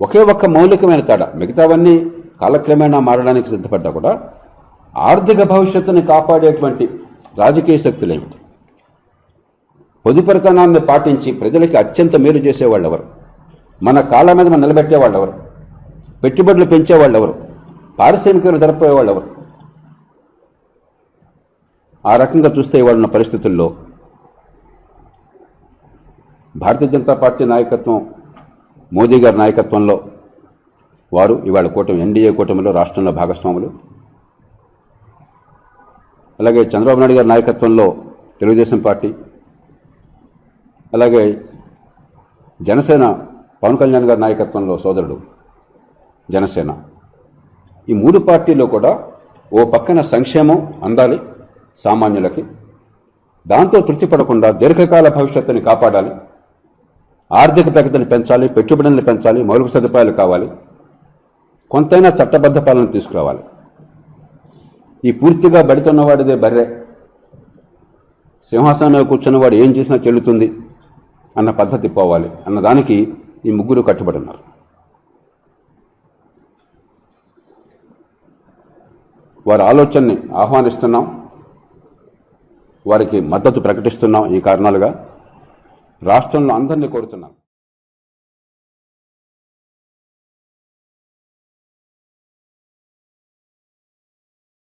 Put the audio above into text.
ఒకే ఒక్క మౌలికమైన తేడా. మిగతావన్నీ కాలక్రమేణా మారడానికి సిద్ధపడ్డా కూడా ఆర్థిక భవిష్యత్తుని కాపాడేటువంటి రాజకీయ శక్తులు ఏమిటి పొదుపరితనాన్ని పాటించి ప్రజలకి అత్యంత మేలు చేసేవాళ్ళు ఎవరు మన కాళ్ళ మీద మనం నిలబెట్టేవాళ్ళు ఎవరు పెట్టుబడులు పెంచేవాళ్ళు ఎవరు పారిశ్రామికలు జరపేవాళ్ళు ఎవరు ఆ రకంగా చూస్తే ఇవాళ ఉన్న పరిస్థితుల్లో భారతీయ జనతా పార్టీ నాయకత్వం మోదీ గారి నాయకత్వంలో వారు ఇవాళ కూటమి ఎన్డీఏ కూటమిలో రాష్ట్రంలో భాగస్వాములు. అలాగే చంద్రబాబు నాయుడు గారి నాయకత్వంలో తెలుగుదేశం పార్టీ. అలాగే జనసేన పవన్ కళ్యాణ్ గారి నాయకత్వంలో సోదరుడు జనసేన. ఈ మూడు పార్టీలు కూడా ఓ పక్కన సంక్షేమం అందాలి సామాన్యులకి. దాంతో తృప్తి పడకుండా దీర్ఘకాల భవిష్యత్తుని కాపాడాలి. ఆర్థిక ప్రగతిని పెంచాలి పెట్టుబడులను పెంచాలి మౌలిక సదుపాయాలు కావాలి. కొంతైనా చట్టబద్ధ పాలన తీసుకురావాలి. ఈ పూర్తిగా బడితున్నవాడిదే బర్రె. సింహాసనం మీద కూర్చున్నవాడు ఏం చేసినా చెల్లుతుంది అన్న పద్ధతి పోవాలి అన్నదానికి ఈ ముగ్గురు కట్టుబడి ఉన్నారు వారి ఆలోచనని ఆహ్వానిస్తున్నాం. వారికి మద్దతు ప్రకటిస్తున్నాం ఈ కారణాలుగా. రాష్ట్రంలో అందరినీ కోరుతున్నాం